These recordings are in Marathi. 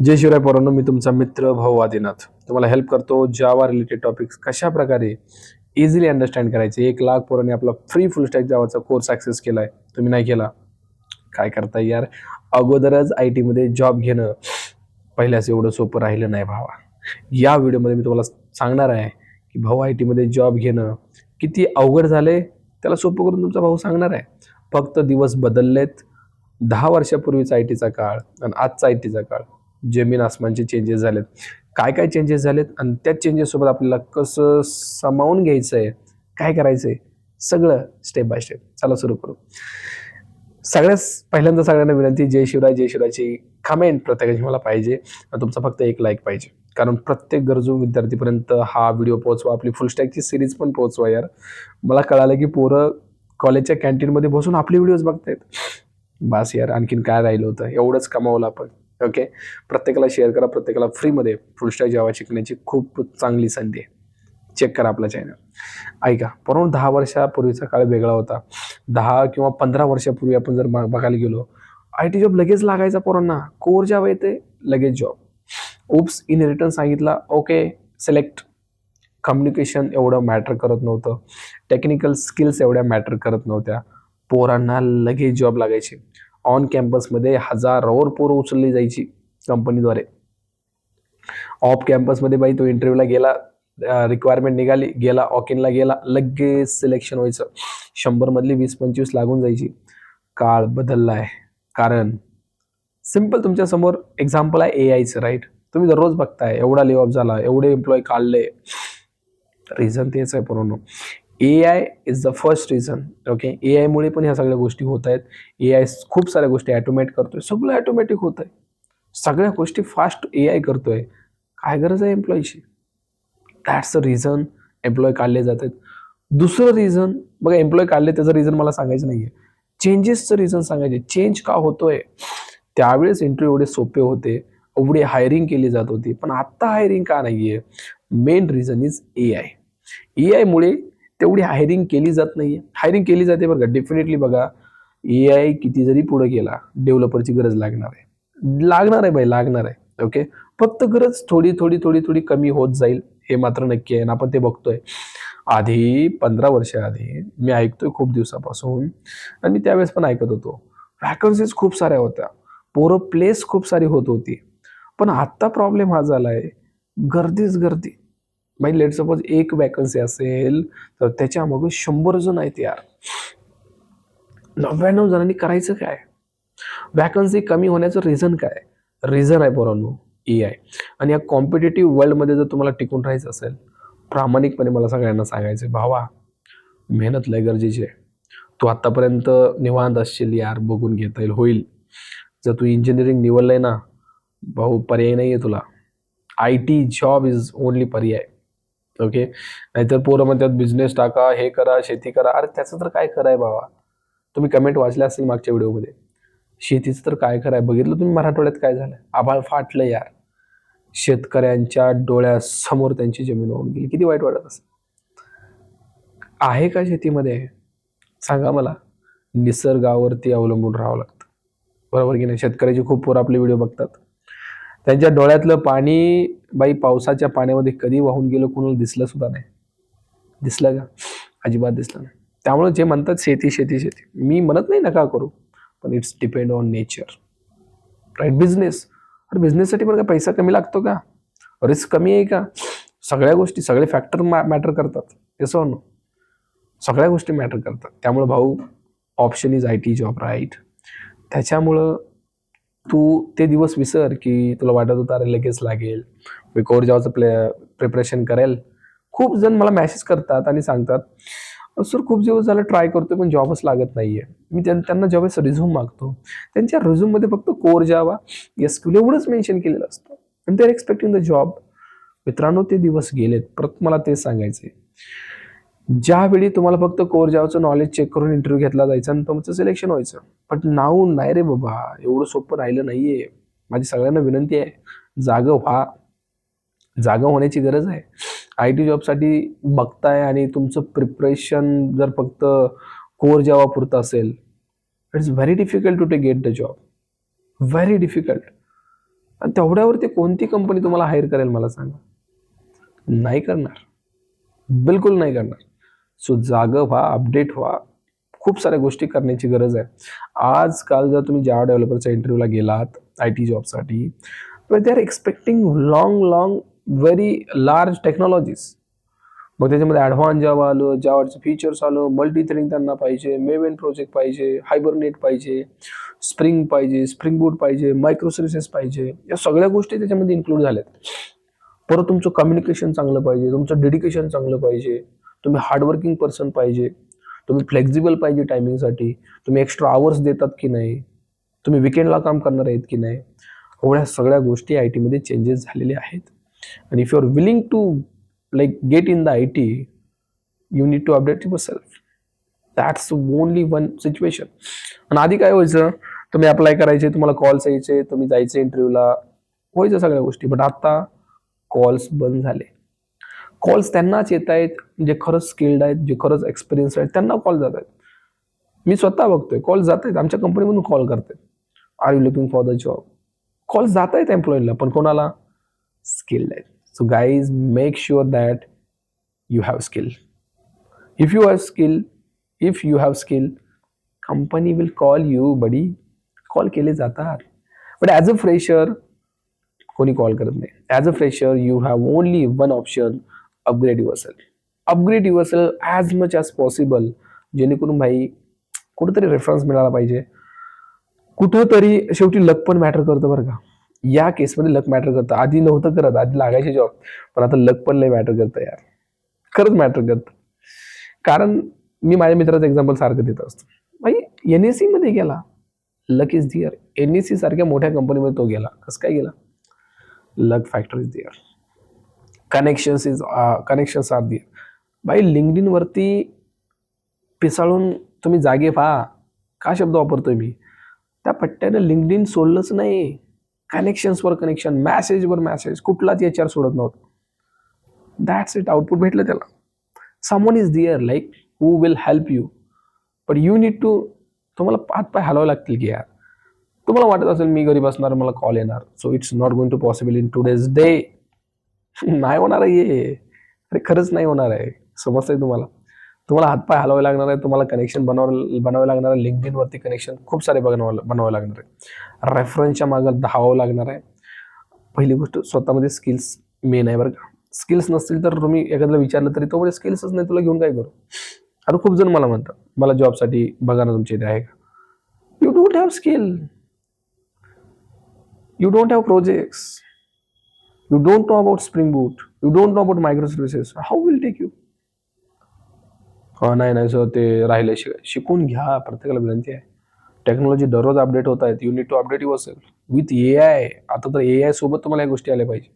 जय शिवराय पोरांनो मी तुमचा मित्र भाऊ आदिनाथ. तुम्हाला हेल्प करतो जावा रिलेटेड टॉपिक्स कशा प्रकारे इझिली अंडरस्टँड करायचे. एक लाख पोरांनी आपला फ्री फुल स्टॅक जावाचा कोर्स ॲक्सेस आहे तुम्ही नाही केला? काय करताय यार? अगोदरच आय टीमध्ये जॉब घेणं पहिल्याच एवढं सोपं राहिलं नाही भावा. या व्हिडिओमध्ये मी तुम्हाला सांगणार आहे की भाऊ आय टीमध्ये जॉब घेणं किती अवघड झाले त्याला सोपं करून तुमचा भाऊ सांगणार आहे. फक्त दिवस बदललेत. दहा वर्षापूर्वीचा आय टीचा काळ आणि आजचा आय टीचा काळ. जमीन आसमानचे चेंजेस झालेत. काय काय चेंजेस झालेत? आणि त्या चेंजेससोबत आपल्याला कसं सामावून घ्यायचं आहे काय करायचं आहे सगळं स्टेप बाय स्टेप चला सुरू करू. सगळ्याच पहिल्यांदा सगळ्यांना विनंती जय शिवराय जय शिवरायची कमेंट प्रत्येकाची मला पाहिजे. आणि तुमचा फक्त एक लाईक पाहिजे. कारण प्रत्येक गरजू विद्यार्थीपर्यंत हा व्हिडिओ पोहोचवा. आपली फुल स्टॅकची सिरीज पण पोहोचवा यार. मला कळालं की पोरं कॉलेजच्या कॅन्टीनमध्ये बसून आपले व्हिडिओज बघतायत. बास यार आणखीन काय राहिलं होतं? एवढंच कमावलं आपण. ओके? प्रत्येकाला शेअर करा प्रत्येकाला फ्रीमध्ये फुलस्टॅक जेव्हा शिकण्याची खूप चांगली संधी आहे. चेक करा आपला चॅनल ऐका परंतु दहा वर्षापूर्वीचा काळ वेगळा होता. दहा किंवा पंधरा वर्षापूर्वी आपण जर ब- बघायला गेलो आय टी जॉब लगेच लागायचा पोरांना. कोर जेव्हा येते लगेच जॉब उप्स इन रिटर्न सांगितला ओके सिलेक्ट कम्युनिकेशन एवढं मॅटर करत नव्हतं. टेक्निकल स्किल्स एवढ्या मॅटर करत नव्हत्या. पोरांना लगेच जॉब लागायचे. ऑन कॅम्पसमध्ये हजारावर पोरं उचलली जायची कंपनीद्वारे ऑफ कॅम्पसमध्ये बाई तो इंटरव्ह्यूला गेला रिक्वायरमेंट निघाली गेला ऑकिनला गेला लगेच सिलेक्शन व्हायचं. शंभरमधली वीस पंचवीस लागून जायची. काळ बदलला आहे कारण सिंपल तुमच्यासमोर एक्झाम्पल आहे ए आयचं राईट तुम्ही दररोज बघताय एवढा लिव्ह ऑफ झाला एवढे एम्प्लॉय काढले. रिझन तेच आहे पूर्ण A I is the first reason okay A आयमुळे पण ह्या सगळ्या गोष्टी होत आहेत. ए आय खूप साऱ्या गोष्टी ॲटोमॅट करतोय. सगळं ॲटोमॅटिक होत आहे. सगळ्या गोष्टी फास्ट ए आय करतोय. काय गरज आहे एम्प्लॉईची दॅट्स द रिझन एम्प्लॉय काढले जात आहेत दुसरं रिझन बघा एम्प्लॉय काढले त्याचं रिझन मला सांगायचं नाही आहे चेंजेसचं रिझन सांगायचे. चेंज का होतोय? त्यावेळेस इंटरव्ह्यू एवढे सोपे होते. एवढी हायरिंग केली जात होती. पण आत्ता हायरिंग का नाही आहे main reason is A I A आयमुळे तेवढी हायरिंग केली जात नाही आहे हायरिंग केली जाते बरं का? डेफिनेटली बघा ए आय किती जरी पुढे गेला डेव्हलपरची गरज लागणार आहे. लागणार आहे बाई लागणार आहे. ओके फक्त गरज थोडी थोडी थोडी थोडी कमी होत जाईल हे मात्र नक्की आहे. आणि आपण ते बघतोय. आधी पंधरा वर्ष आधी मी ऐकतोय खूप दिवसापासून. आणि मी त्यावेळेस पण ऐकत होतो. व्हॅकन्सीज खूप साऱ्या होत्या. पोरं प्लेस खूप सारी होत होती. पण आत्ता प्रॉब्लेम हा झाला आहे गर्दीच गर्दी. बाई लेट सपोज एक वॅकन्सी असेल तर त्याच्या शंभर जण आहेत यार. नव्याण्णव जणांनी करायचं काय? वॅकन्सी कमी होण्याचं रिझन काय? रिझन आहे पोरांनो ए आय आणि या कॉम्पिटेटिव्ह वर्ल्डमध्ये जर तुम्हाला टिकून राहायचं असेल प्रामाणिकपणे मला सगळ्यांना सांगायचं आहे भावा मेहनत लय गरजेची आहे. तू आत्तापर्यंत निवांत असशील यार बघून घेता येईल होईल. जर तू इंजिनिअरिंग आहे ना भाऊ पर्याय नाही आहे तुला. I T job is only पर्याय. ओके? नाहीतर पोरं म्हणतात बिझनेस टाका हे करा शेती करा. अरे त्याचं तर काय कराय बाबा? तुम्ही कमेंट वाचल्या असतील मागच्या व्हिडिओमध्ये. शेतीचं तर काय कराय बघितलं तुम्ही मराठवाड्यात काय झालं? आभाळ फाटलं यार. शेतकऱ्यांच्या डोळ्यासमोर त्यांची जमीन होऊन गेली. किती वाईट वाटत असेल. आहे का शेतीमध्ये? सांगा मला. निसर्गावरती अवलंबून राहावं लागतं. बरोबर की नाही? शेतकऱ्याचे खूप पोरं आपले व्हिडिओ बघतात. त्यांच्या डोळ्यातलं पाणी बाई पावसाच्या पाण्यामध्ये कधी वाहून गेलं कोणाला दिसलं सुद्धा नाही. दिसलं का? अजिबात दिसलं नाही. त्यामुळे जे म्हणतात शेती शेती शेती. मी म्हणत नाही नका करू पण it's depend on nature right business अरे बिझनेससाठी पण का पैसा कमी लागतो का? रिस्क कमी आहे का? सगळ्या गोष्टी सगळे फॅक्टर मॅटर करतात. तसं नो सगळ्या गोष्टी मॅटर करतात. त्यामुळे भाऊ option is I T job right त्याच्यामुळं तू ते दिवस विसर की तुला वाटत होतं अरे लगेच लागेल. मी कोर प्ले प्रिपरेशन करेल. खूप जण मला मॅसेज करतात आणि सांगतात सर खूप दिवस झालं ट्राय करतोय पण जॉबच लागत नाहीये. मी त्यांना जॉबेस रिझ्यूम मागतो. त्यांच्या रिझ्यूममध्ये फक्त कोर जावा एस क्यू एवढंच मेन्शन केलेलं असतं. आणि ते आर एक्सपेक्टिंग द जॉब मित्रांनो ते दिवस गेलेत. परत मला तेच सांगायचे ज्यावेळी तुम्हाला फक्त कोर जावचं नॉलेज चेक करून इंटरव्ह्यू घेतला जायचा आणि तुमचं सिलेक्शन व्हायचं. पण नाव नाही रे बाबा एवढं सोपं राहिलं नाहीये. माझी सगळ्यांना विनंती आहे जागं व्हा. जागा होण्याची गरज आहे. आय टी जॉबसाठी बघताय आणि तुमचं प्रिपरेशन जर फक्त कोर जेव्हा पुरतं असेल it's very difficult to to get the job very difficult आणि तेवढ्यावरती कोणती कंपनी तुम्हाला हायर करेल मला सांगा? नाही करणार. बिलकुल नाही करणार. सो जागं व्हा अपडेट व्हा. खूप साऱ्या गोष्टी करण्याची गरज आहे. आजकाल जर तुम्ही जावा डेव्हलपरच्या इंटरव्ह्यूला गेलात आय टी जॉबसाठी तर they are expecting long long very large technologies मग त्याच्यामध्ये ॲडव्हान्स जावा आलं जावाचे फीचर्स आलं मल्टी थ्रेडिंग त्यांना पाहिजे मेवेन प्रोजेक्ट पाहिजे हायबरनेट पाहिजे स्प्रिंग पाहिजे स्प्रिंग बूट पाहिजे मायक्रो सर्व्हिसेस पाहिजे. या सगळ्या गोष्टी त्याच्यामध्ये इन्क्लूड झाल्यात. परत तुमचं कम्युनिकेशन चांगलं पाहिजे तुमचं डेडिकेशन चांगलं पाहिजे. तुम्ही हार्डवर्किंग पर्सन पाहिजे तुम्ही फ्लेक्झिबल पाहिजे टायमिंगसाठी तुम्ही एक्स्ट्रा आवर्स देतात की नाही तुम्ही विकेंडला काम करणार आहेत की नाही एवढ्या सगळ्या गोष्टी आय टीमध्ये चेंजेस झालेले आहेत. आणि if you are willing to like get in the I T you need to update yourself that's only one situation आणि आधी काय व्हायचं तुम्ही अप्लाय करायचे तुम्हाला कॉल्स यायचे तुम्ही जायचे इंटरव्ह्यूला व्हायचं सगळ्या गोष्टी. बट आत्ता कॉल्स बंद झाले. कॉल्स त्यांनाच येत आहेत जे खरंच स्किल्ड आहेत जे खरंच एक्सपिरियन्स आहेत त्यांना कॉल जात आहेत. मी स्वतः बघतोय कॉल जात आहेत आमच्या कंपनीमधून कॉल करतात. Are you looking for the job call जात आहेत एम्प्लॉईला पण कोणाला? स्किल्ड आहेत. So guys make sure that you have skill if you have skill if you have skill company will call you buddy call केले जातात. बट ॲज अ फ्रेशर कोणी कॉल करत नाही. As a fresher you have only one option upgrade your upgrade your as much as possible जेणेकरून भाई कुठंतरी रेफरन्स मिळाला पाहिजे. कुठंतरी शेवटी लक पण मॅटर करतं बरं का. या केसमध्ये लक मॅटर करतं. आधी नव्हतं करत आधी लागायचे जॉब पण आता लक पण लय मॅटर करतं यार. खरंच मॅटर करतं. कारण मी माझ्या मित्राचं एक्झाम्पल सारखं देत असतो. भाई एन एसमध्ये गेला. Luck is there N S C सारख्या मोठ्या कंपनीमध्ये तो गेला. कसं काय गेला? Luck factor is there connections is connections are there by LinkedIn इनवरती पिसाळून तुम्ही जागे पहा. का शब्द वापरतोय मी? त्या पट्ट्यानं लिंकडिन सोडलंच नाही. कनेक्शन्सवर कनेक्शन मॅसेजवर मॅसेज कुठलाच एच आर सोडत नव्हतं. दॅट्स इट आउटपुट भेटलं त्याला. Someone is there like who will help you but you need to तुम्हाला पाच पाय हलावं लागतील की यार. तुम्हाला वाटत असेल मी घरी बसणार मला कॉल येणार. So it's not going to possible in today's day नाही होणार आहे अरे खरंच नाही होणार आहे. समजतंय तुम्हाला. तुम्हाला हातपाय हलवावे लागणार आहे तुम्हाला कनेक्शन बनवावं बनावे लागणार आहे लिंकडिन वरती कनेक्शन खूप सारे बनवावं बनवावे लागणार आहे. रेफरन्सच्या मागं धावावं लागणार आहे. पहिली गोष्ट स्वतःमध्ये स्किल्स मेन आहे बरं का. स्किल्स नसतील तर तुम्ही एखाद्याला विचारलं तरी तो म्हणजे स्किल्सच नाही तुला घेऊन काय करू? आता खूप जण मला म्हणतात मला जॉबसाठी बघा ना तुमच्या इथे आहे का? You don't have skill you don't have projects you don't know about spring Boot, you don't know about micro how how will take you नाही नाही सर ते राहिले शिक शिकून घ्या. प्रत्येकाला विनंती आहे. टेक्नॉलॉजी दररोज अपडेट होत आहेत. You need to update yourself with A I आता तर ए आय सोबत तुम्हाला या गोष्टी आल्या पाहिजे.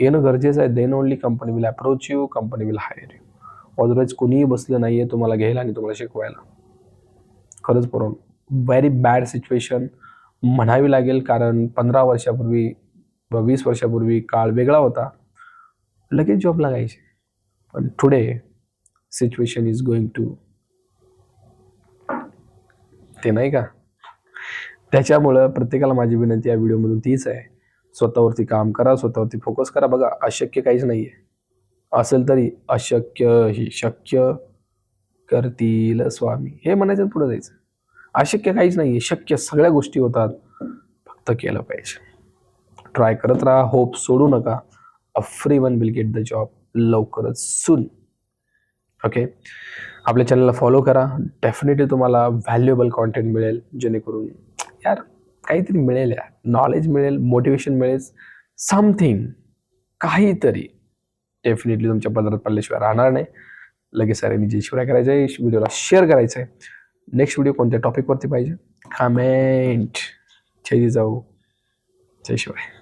येणं गरजेचं आहे. Then only company will approach you company will hire you otherwise कोणीही बसलं नाही आहे तुम्हाला घ्यायला आणि तुम्हाला शिकवायला. खरंच बरोबर व्हेरी बॅड सिच्युएशन म्हणावी लागेल. कारण पंधरा वर्षापूर्वी किंवा वीस वर्षापूर्वी काळ वेगळा होता लगेच जॉब लागायचे. पण today situation is going to ते नाही का? त्याच्यामुळं प्रत्येकाला माझी विनंती या व्हिडिओमधून तीच आहे. स्वतःवरती काम करा स्वतःवरती फोकस करा. बघा अशक्य काहीच नाही आहे असेल तरी अशक्य ही शक्य करतील स्वामी. हे म्हणायचं पुढे जायचं. अशक्य काहीच नाही आहे शक्य सगळ्या गोष्टी होतात. फक्त केलं पाहिजे. ट्राय करत राहा होप सोडू नका. A free one will get the job लवकरच सून ओके आपल्या चॅनलला फॉलो करा. डेफिनेटली तुम्हाला व्हॅल्युएबल कॉन्टेंट मिळेल जेणेकरून यार काहीतरी मिळेल यार. नॉलेज मिळेल मोटिवेशन मिळेल समथिंग काहीतरी. डेफिनेटली तुमच्या पदरात पडल्याशिवाय राहणार नाही. लगेच सरांनी जे शिवराय करायचं आहे व्हिडिओला शेअर करायचं आहे नेक्स्ट व्हिडिओ कोणत्या टॉपिकवरती पाहिजे? कमेंट जय जाऊ जय शिवाय.